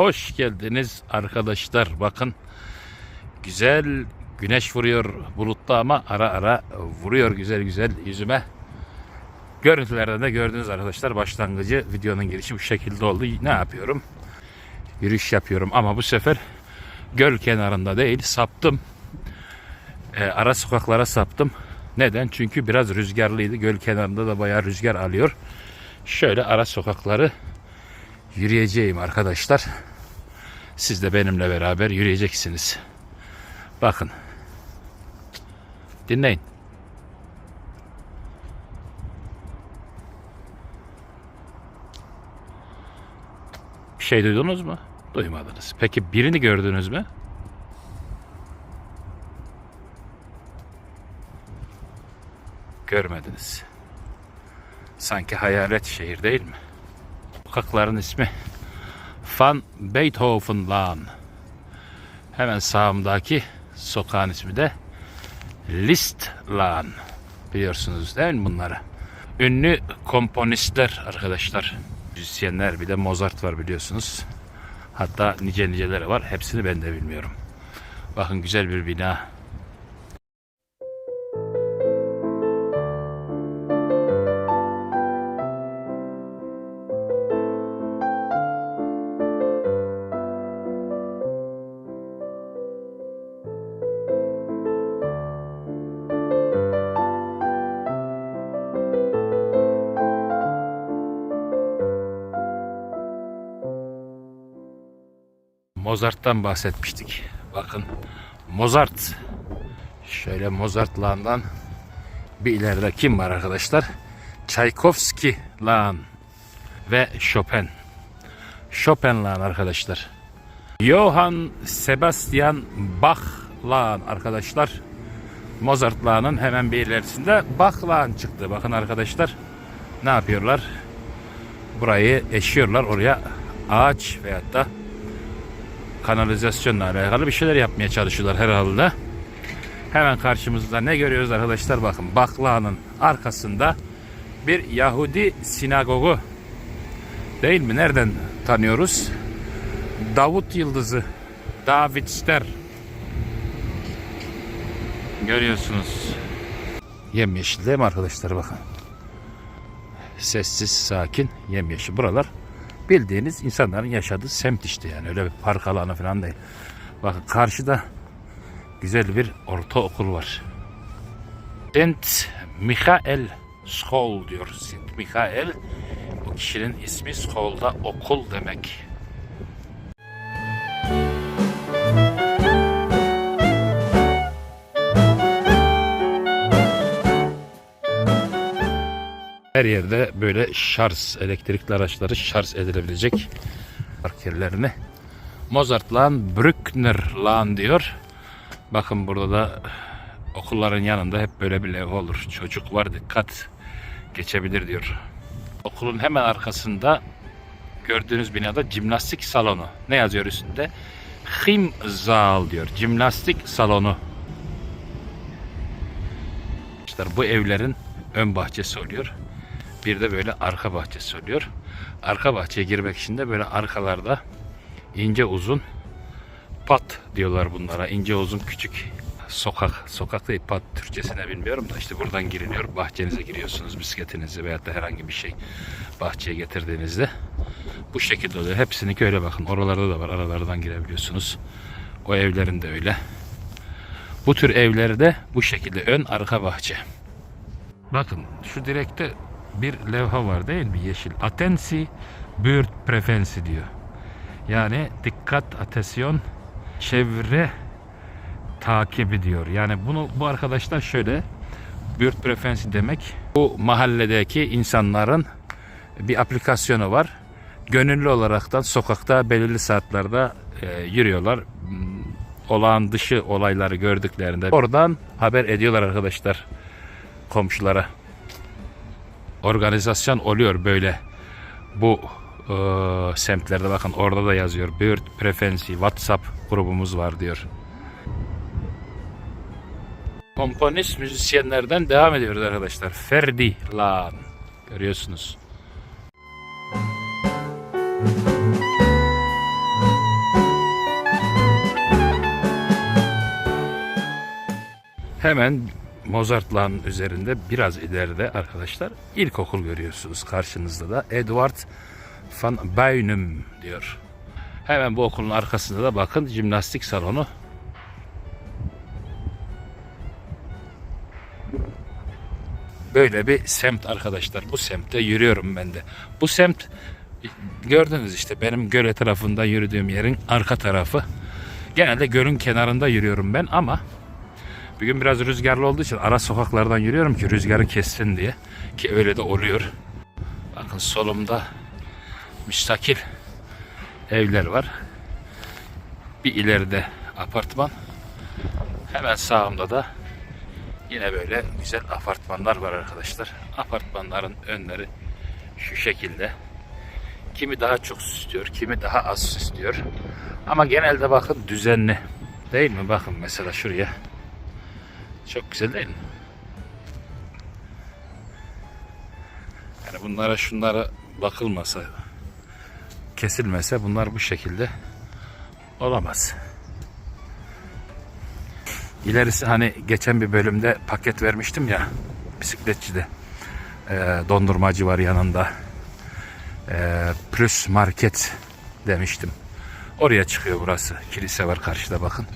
Hoş geldiniz arkadaşlar. Bakın güzel güneş vuruyor bulutlu ama ara ara vuruyor güzel güzel yüzüme. Görüntülerden de gördünüz arkadaşlar başlangıcı videonun girişi bu şekilde oldu. Ne yapıyorum? Yürüyüş yapıyorum ama bu sefer göl kenarında değil saptım. Ee, ara sokaklara saptım. Neden? Çünkü biraz rüzgarlıydı. Göl kenarında da bayağı rüzgar alıyor. Şöyle ara sokakları yürüyeceğim arkadaşlar. Siz de benimle beraber yürüyeceksiniz. Bakın. Dinleyin. Bir şey duydunuz mu? Duymadınız. Peki birini gördünüz mü? Görmediniz. Sanki hayalet şehir değil mi? Sokakların ismi Van Beethovenlaan. Hemen sağımdaki sokağın ismi de Listlaan. Biliyorsunuz değil mi bunları? Ünlü komponistler arkadaşlar. Müzisyenler bir de Mozart var biliyorsunuz. Hatta nice niceleri var. Hepsini ben de bilmiyorum. Bakın güzel bir bina. Mozart'tan bahsetmiştik. Bakın Mozart. Şöyle Mozart lağından bir ileride kim var arkadaşlar? Tchaikovsky lağın ve Chopin. Chopin lağın arkadaşlar. Johann Sebastian Bach lağın arkadaşlar. Mozart lağının hemen bir ilerisinde Bach lağın çıktı. Bakın arkadaşlar ne yapıyorlar? Burayı eşiyorlar. Oraya ağaç veyahut da kanalizasyonla alakalı bir şeyler yapmaya çalışıyorlar herhalde. Hemen karşımızda ne görüyoruz arkadaşlar bakın Bakla'nın arkasında bir Yahudi sinagogu değil mi? Nereden tanıyoruz? Davut Yıldızı David Ster görüyorsunuz. Yemyeşil değil mi arkadaşlar bakın. Sessiz, sakin, yemyeşil. Buralar bildiğiniz insanların yaşadığı semt işte yani öyle bir park alanı falan değil. Bakın karşıda güzel bir ortaokul var. St. Michael School diyor. St. Michael o kişinin ismi School'da okul demek. Her yerde böyle şarj, elektrikli araçları şarj edilebilecek park yerlerini. Mozartlan, Brücknerlan diyor. Bakın burada da okulların yanında hep böyle bir levha olur. Çocuk var dikkat geçebilir diyor. Okulun hemen arkasında gördüğünüz binada jimnastik salonu. Ne yazıyor üstünde? Himzaal diyor. Jimnastik salonu. İşte bu evlerin ön bahçesi oluyor. Bir de böyle arka bahçesi oluyor. Arka bahçeye girmek için de böyle arkalarda ince uzun pat diyorlar bunlara. İnce uzun küçük sokak. Sokak değil pat Türkçesine bilmiyorum da işte buradan giriliyor. Bahçenize giriyorsunuz bisikletinizi veyahut da herhangi bir şey bahçeye getirdiğinizde. Bu şekilde oluyor. Hepsininki öyle bakın. Oralarda da var. Aralardan girebiliyorsunuz. O evlerin de öyle. Bu tür evlerde bu şekilde ön arka bahçe. Bakın şu direkte bir levha var değil mi yeşil? Atensi Bird Prevensi diyor. Yani dikkat, atesyon, çevre takibi diyor. Yani bunu bu arkadaşlar şöyle Bird Prevensi demek bu mahalledeki insanların bir aplikasyonu var. Gönüllü olaraktan sokakta belirli saatlerde e, yürüyorlar. Hmm, Olağan dışı olayları gördüklerinde oradan haber ediyorlar arkadaşlar komşulara organizasyon oluyor böyle. Bu e, semtlerde bakın orada da yazıyor. Bird Frequency WhatsApp grubumuz var diyor. Komponist müzisyenlerden devam ediyoruz arkadaşlar. Ferdi Lan. Görüyorsunuz. Hemen Mozart'ların üzerinde biraz ileride arkadaşlar ilkokul görüyorsunuz. Karşınızda da Edward van Buynum diyor. Hemen bu okulun arkasında da bakın jimnastik salonu. Böyle bir semt arkadaşlar. Bu semtte yürüyorum ben de. Bu semt gördünüz işte benim göle tarafında yürüdüğüm yerin arka tarafı. Genelde gölün kenarında yürüyorum ben ama bugün biraz rüzgarlı olduğu için ara sokaklardan yürüyorum ki rüzgarı kessin diye. Ki öyle de oluyor. Bakın solumda müstakil evler var. Bir ileride apartman. Hemen sağımda da yine böyle güzel apartmanlar var arkadaşlar. Apartmanların önleri şu şekilde. Kimi daha çok süslüyor, kimi daha az süslüyor. Ama genelde bakın düzenli. Değil mi? Bakın mesela şuraya. Çok güzel değil mi? Yani bunlara şunlara bakılmasa, kesilmese bunlar bu şekilde olamaz. İlerisi hani geçen bir bölümde paket vermiştim ya bisikletçide. Ee, dondurmacı var yanında. Ee, Plus Market demiştim. Oraya çıkıyor burası. Kilise var karşıda bakın.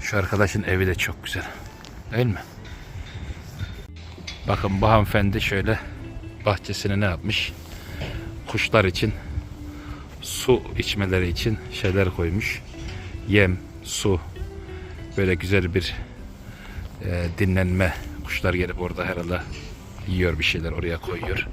Şu arkadaşın evi de çok güzel. Değil mi? Bakın bu hanımefendi şöyle bahçesine ne yapmış? Kuşlar için su içmeleri için şeyler koymuş. Yem, su. Böyle güzel bir e, dinlenme. Kuşlar gelip orada herhalde yiyor bir şeyler oraya koyuyor.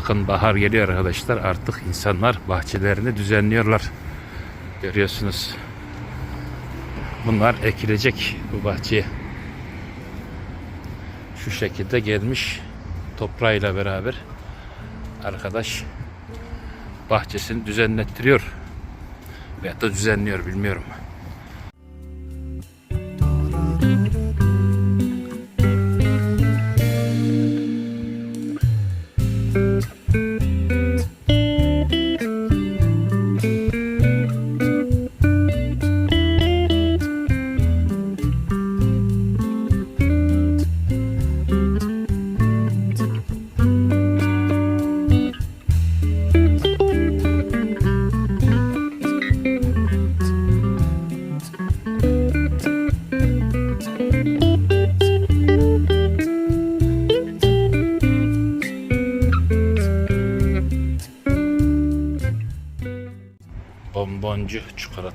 Bakın bahar geliyor arkadaşlar. Artık insanlar bahçelerini düzenliyorlar. Görüyorsunuz. Bunlar ekilecek bu bahçeye. Şu şekilde gelmiş toprağıyla beraber arkadaş bahçesini düzenlettiriyor. Veyahut da düzenliyor bilmiyorum.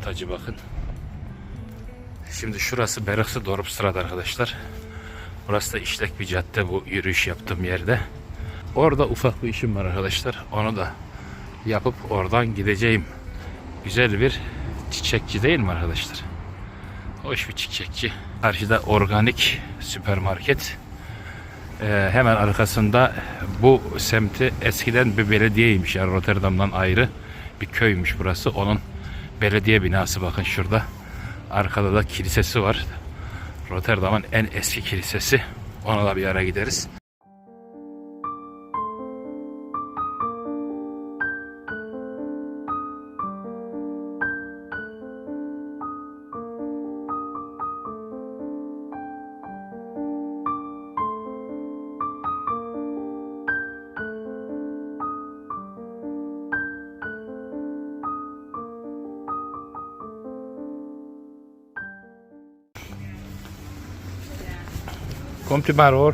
Çikolatacı bakın. Şimdi şurası Beriksı Dorpstrad arkadaşlar. Burası da işlek bir cadde bu yürüyüş yaptığım yerde. Orada ufak bir işim var arkadaşlar. Onu da yapıp oradan gideceğim. Güzel bir çiçekçi değil mi arkadaşlar? Hoş bir çiçekçi. Karşıda organik süpermarket. Ee, hemen arkasında bu semti eskiden bir belediyeymiş yani Rotterdam'dan ayrı bir köymüş burası. Onun belediye binası bakın şurada. Arkada da kilisesi var. Rotterdam'ın en eski kilisesi. Ona da bir ara gideriz. U maar hoor.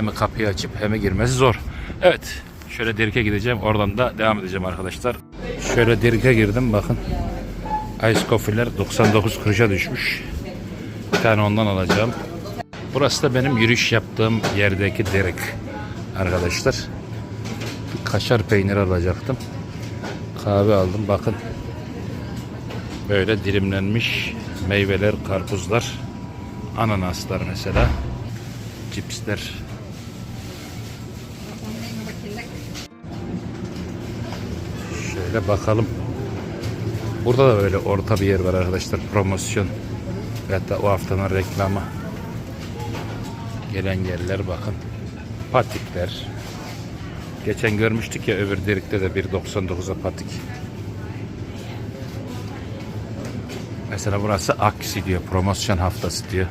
hem kapıyı açıp hem girmesi zor. Evet. Şöyle Dirk'e gideceğim. Oradan da devam edeceğim arkadaşlar. Şöyle Dirk'e girdim bakın. Ice Coffee'ler 99 kuruşa düşmüş. Bir tane ondan alacağım. Burası da benim yürüyüş yaptığım yerdeki Dirk arkadaşlar. Bir kaşar peyniri alacaktım. Kahve aldım bakın. Böyle dilimlenmiş meyveler, karpuzlar, ananaslar mesela. Cipsler. Şöyle bakalım. Burada da böyle orta bir yer var arkadaşlar. Promosyon. Hatta o haftanın reklamı. Gelen yerler bakın. Patikler. Geçen görmüştük ya öbür delikte de 1.99'a patik. Mesela burası aksi diyor. Promosyon haftası diyor.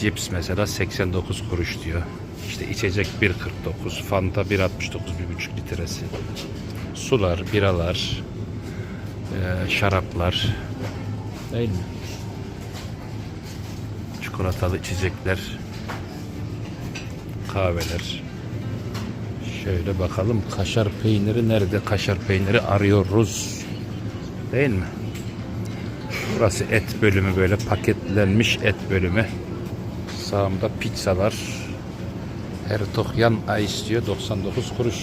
Cips mesela 89 kuruş diyor. İşte içecek 1.49, Fanta 1.69 1.5 litresi. Sular, biralar, eee, şaraplar. Değil mi? Çikolatalı içecekler, kahveler. Şöyle bakalım kaşar peyniri nerede? Kaşar peyniri arıyoruz. Değil mi? Burası et bölümü böyle paketlenmiş et bölümü. Sağımda pizzalar. Ertokyan Ay istiyor 99 kuruş.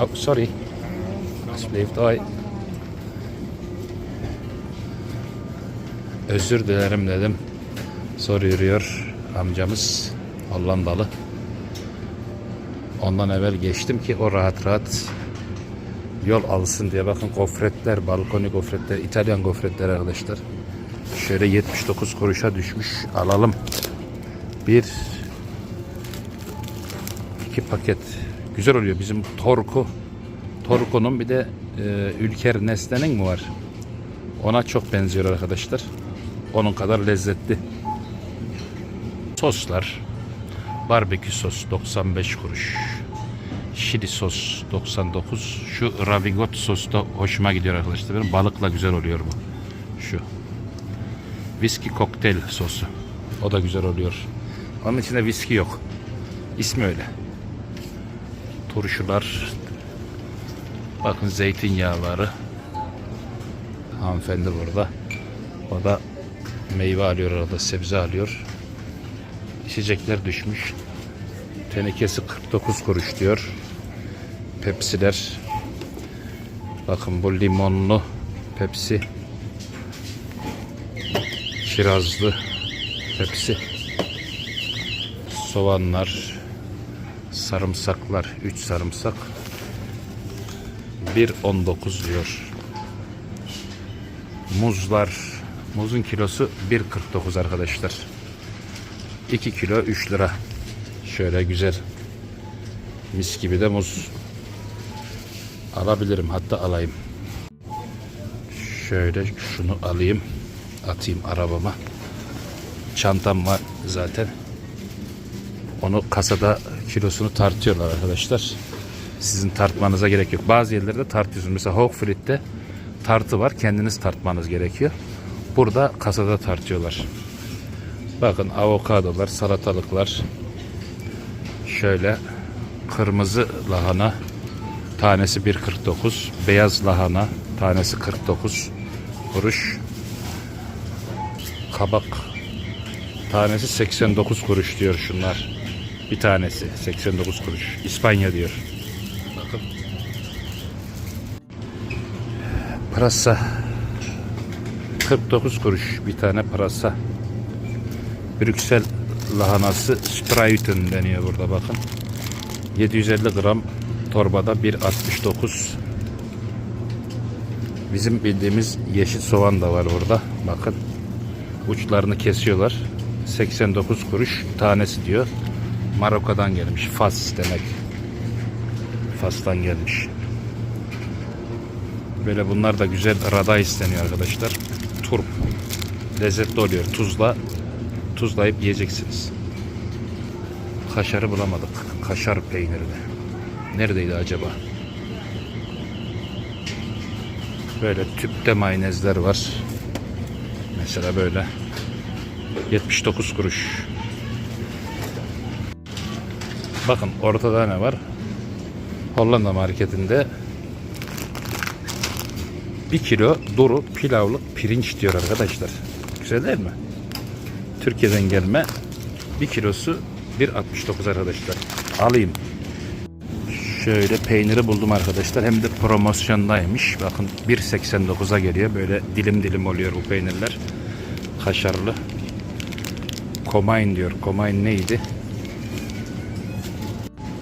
Oh, sorry. Alsjeblieft, hoi. Özür dilerim dedim. Soruyor amcamız Hollandalı. Ondan evvel geçtim ki o rahat rahat yol alsın diye bakın gofretler, balkoni gofretler, İtalyan gofretler arkadaşlar. Şöyle 79 kuruşa düşmüş. Alalım. Bir iki paket. Güzel oluyor. Bizim Torku Torku'nun bir de e, Ülker Nesne'nin mi var? Ona çok benziyor arkadaşlar. Onun kadar lezzetli. Soslar. Barbekü sos 95 kuruş. Şili sos 99. Şu ravigot sos da hoşuma gidiyor arkadaşlar. Benim balıkla güzel oluyor bu. Şu. Viski kokteyl sosu. O da güzel oluyor. Onun içinde viski yok. İsmi öyle. Turşular. Bakın zeytinyağları. Hanımefendi burada. O da meyve alıyor arada sebze alıyor. İçecekler düşmüş. Tenekesi 49 kuruş diyor. Pepsiler. Bakın bu limonlu Pepsi. Kirazlı Pepsi. Soğanlar. Sarımsaklar. 3 sarımsak. 1.19 diyor. Muzlar. Muzun kilosu 1.49 arkadaşlar. 2 kilo 3 lira. Şöyle güzel. Mis gibi de muz. Alabilirim. Hatta alayım. Şöyle şunu alayım. Atayım arabama. Çantam var zaten. Onu kasada kilosunu tartıyorlar arkadaşlar. Sizin tartmanıza gerek yok. Bazı yerlerde tartıyorsunuz. Mesela Hochfried'de tartı var. Kendiniz tartmanız gerekiyor. Burada kasada tartıyorlar. Bakın avokadolar, salatalıklar. Şöyle kırmızı lahana tanesi 1.49, beyaz lahana tanesi 49 kuruş. Kabak tanesi 89 kuruş diyor şunlar. Bir tanesi 89 kuruş. İspanya diyor. Bakın. Pırasa 49 kuruş bir tane pırasa. Brüksel lahanası Spreiten deniyor burada bakın. 750 gram torbada 1.69 Bizim bildiğimiz yeşil soğan da var burada. Bakın. Uçlarını kesiyorlar. 89 kuruş tanesi diyor. Maroka'dan gelmiş. Fas demek. Fas'tan gelmiş. Böyle bunlar da güzel rada isteniyor arkadaşlar. Turp. Lezzetli oluyor. Tuzla tuzlayıp yiyeceksiniz. Kaşarı bulamadık. Kaşar peyniri. Neredeydi acaba? Böyle tüpte mayonezler var. Mesela böyle. 79 kuruş. Bakın ortada ne var? Hollanda marketinde 1 kilo duru pilavlık pirinç diyor arkadaşlar. Güzel değil mi? Türkiye'den gelme 1 kilosu 1.69 arkadaşlar. Alayım. Şöyle peyniri buldum arkadaşlar. Hem de promosyondaymış. Bakın 1.89'a geliyor. Böyle dilim dilim oluyor bu peynirler. Kaşarlı. Komain diyor. Komain neydi?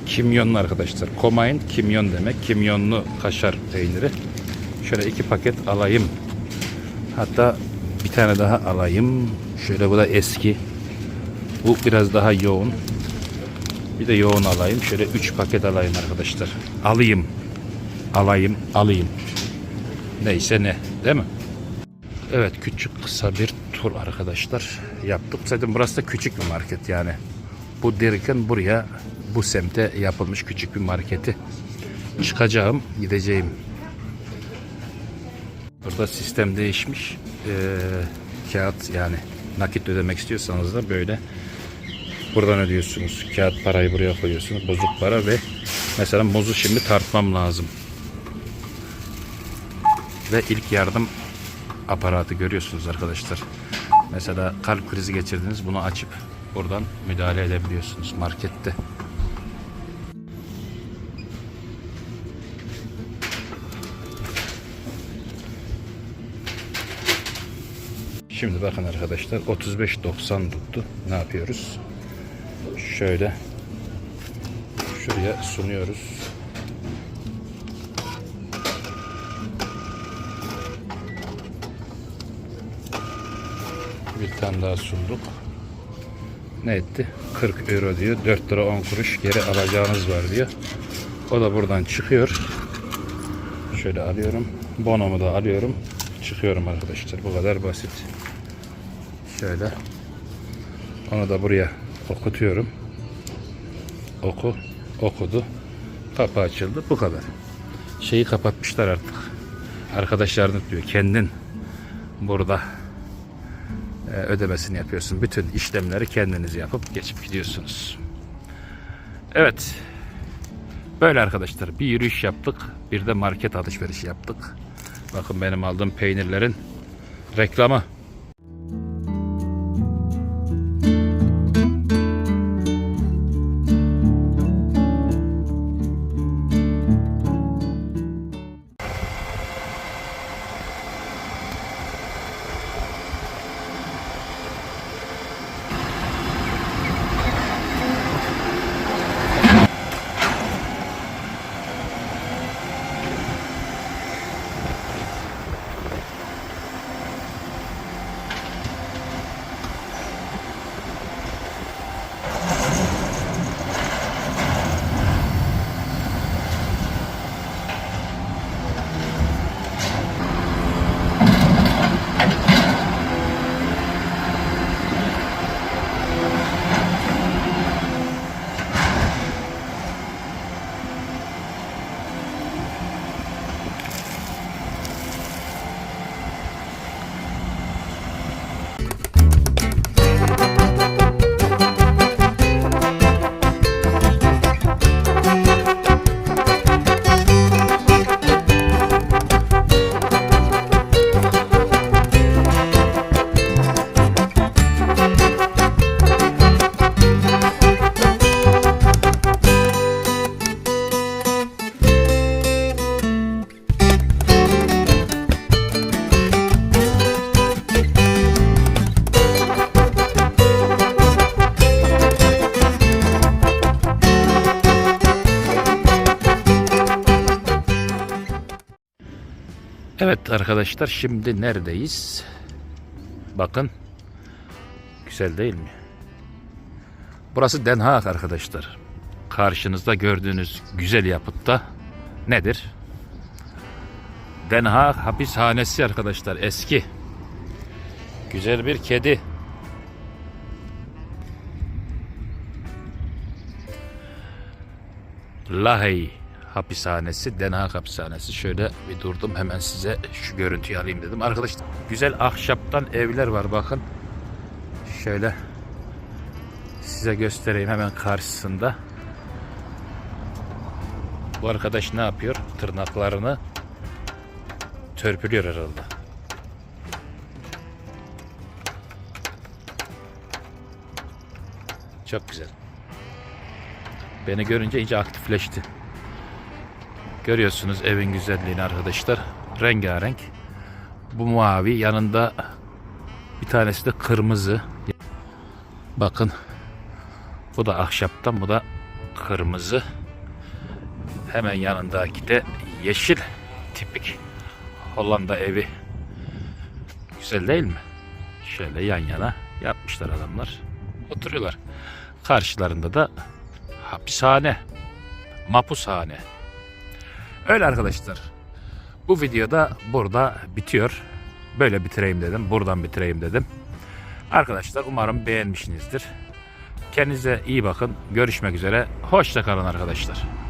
Kimyonlu arkadaşlar. Komain kimyon demek. Kimyonlu kaşar peyniri. Şöyle iki paket alayım. Hatta bir tane daha alayım. Şöyle bu da eski. Bu biraz daha yoğun. Bir de yoğun alayım. Şöyle 3 paket alayım arkadaşlar. Alayım. Alayım, alayım. Neyse ne, değil mi? Evet, küçük kısa bir tur arkadaşlar yaptık. Zaten burası da küçük bir market yani. Bu derken buraya, bu semte yapılmış küçük bir marketi. Çıkacağım, gideceğim. Burada sistem değişmiş. Ee, kağıt yani nakit ödemek istiyorsanız da böyle Buradan ödüyorsunuz. Kağıt parayı buraya koyuyorsunuz. Bozuk para ve mesela muzu şimdi tartmam lazım. Ve ilk yardım aparatı görüyorsunuz arkadaşlar. Mesela kalp krizi geçirdiniz. Bunu açıp buradan müdahale edebiliyorsunuz markette. Şimdi bakın arkadaşlar 35.90 tuttu. Ne yapıyoruz? Şöyle şuraya sunuyoruz. Bir tane daha sunduk. Ne etti? 40 euro diyor. 4 lira 10 kuruş geri alacağınız var diyor. O da buradan çıkıyor. Şöyle alıyorum. Bonomu da alıyorum. Çıkıyorum arkadaşlar. Bu kadar basit. Şöyle. Onu da buraya okutuyorum. Oku. Okudu. Kapı açıldı. Bu kadar. Şeyi kapatmışlar artık. Arkadaşlarını diyor. Kendin burada e, ödemesini yapıyorsun. Bütün işlemleri kendiniz yapıp geçip gidiyorsunuz. Evet. Böyle arkadaşlar. Bir yürüyüş yaptık. Bir de market alışverişi yaptık. Bakın benim aldığım peynirlerin reklamı. Evet arkadaşlar şimdi neredeyiz? Bakın. Güzel değil mi? Burası Den Haag arkadaşlar. Karşınızda gördüğünüz güzel yapıtta nedir? Den Haag hapishanesi arkadaşlar eski. Güzel bir kedi. Lahey hapishanesi, Den hapishanesi. Şöyle bir durdum hemen size şu görüntüyü alayım dedim. Arkadaşlar güzel ahşaptan evler var bakın. Şöyle size göstereyim hemen karşısında. Bu arkadaş ne yapıyor? Tırnaklarını törpülüyor herhalde. Çok güzel. Beni görünce iyice aktifleşti. Görüyorsunuz evin güzelliğini arkadaşlar. Rengarenk. Bu mavi yanında bir tanesi de kırmızı. Bakın. Bu da ahşaptan bu da kırmızı. Hemen yanındaki de yeşil tipik Hollanda evi. Güzel değil mi? Şöyle yan yana yapmışlar adamlar. Oturuyorlar. Karşılarında da hapishane. Mapushane. Öyle arkadaşlar. Bu videoda burada bitiyor. Böyle bitireyim dedim. Buradan bitireyim dedim. Arkadaşlar umarım beğenmişsinizdir. Kendinize iyi bakın. Görüşmek üzere. Hoşça kalın arkadaşlar.